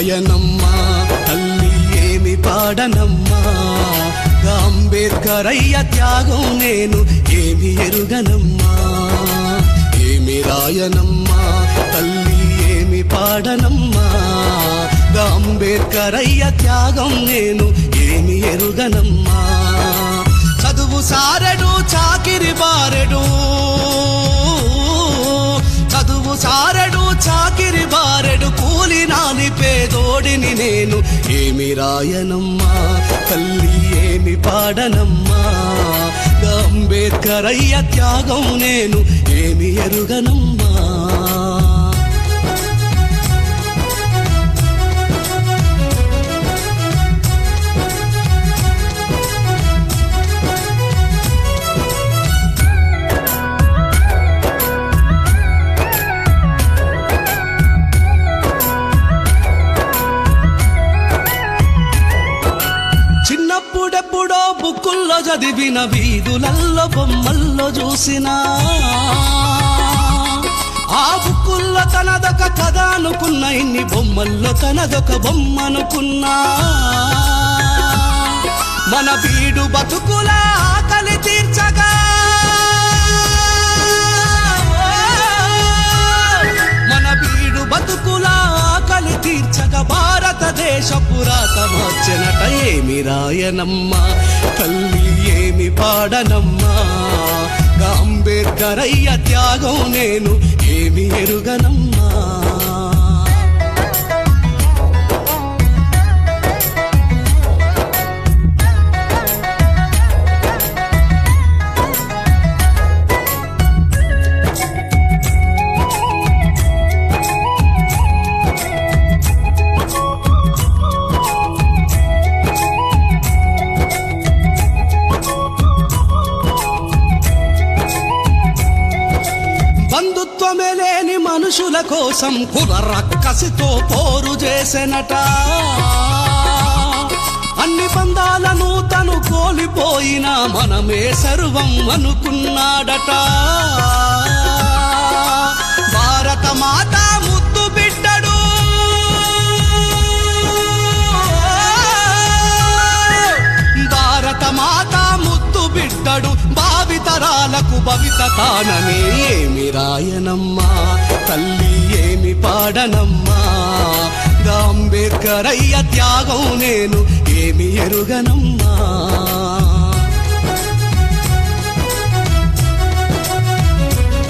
రాయనమ్మా తల్లి ఏమి పాడనమ్మా? అంబేద్కర్ అయ్య త్యాగం నేను ఏమి ఎరుగనమ్మా? ఏమి రాయనమ్మా? తల్లి ఏమి పాడనమ్మా? అంబేద్కర్ అయ్య త్యాగం నేను ఏమి ఎరుగనమ్మా? చదువు సారెడు చాకిరి బారెడు. నేను ఏమి రాయనమ్మా? తల్లి ఏమి పాడనమ్మా? అంబేద్కర్ అయ్య త్యాగం నేను ఏమి ఎరుగనమ్మా? చిన్నప్పుడెప్పుడో బుక్కుల్లో చదివిన వీధులల్లో బొమ్మల్లో చూసినా. ఆ బుక్కుల్లో తనదొక కథ అనుకున్న ఇన్ని బొమ్మల్లో తనదొక బొమ్మ అనుకున్నా. మన వీడు బతుకుల ఆకలి తీర్చగా. మన వీడు బతుకుల ఆకలి తీర్చక భారతదేశపురా రాయనమ్మా తల్లి ఏమి పాడనమ్మా. గా అంబేద్కర్ అయ్య త్యాగం నేను ఏమి ఎరుగనమ్మా. బంధుత్వమే లేని మనుషుల కోసం కుల రక్కసితో పోరు చేసెనట. అన్ని బంధాలను తను కోల్పోయినా మనమే సర్వం అనుకున్నాడట. భారత మాత నాకు భవిత తానమే ఏమి రాయనమ్మా తల్లి ఏమి పాడనమ్మా. అంబేద్కర్ అయ్య త్యాగం నేను ఏమి ఎరుగనమ్మా.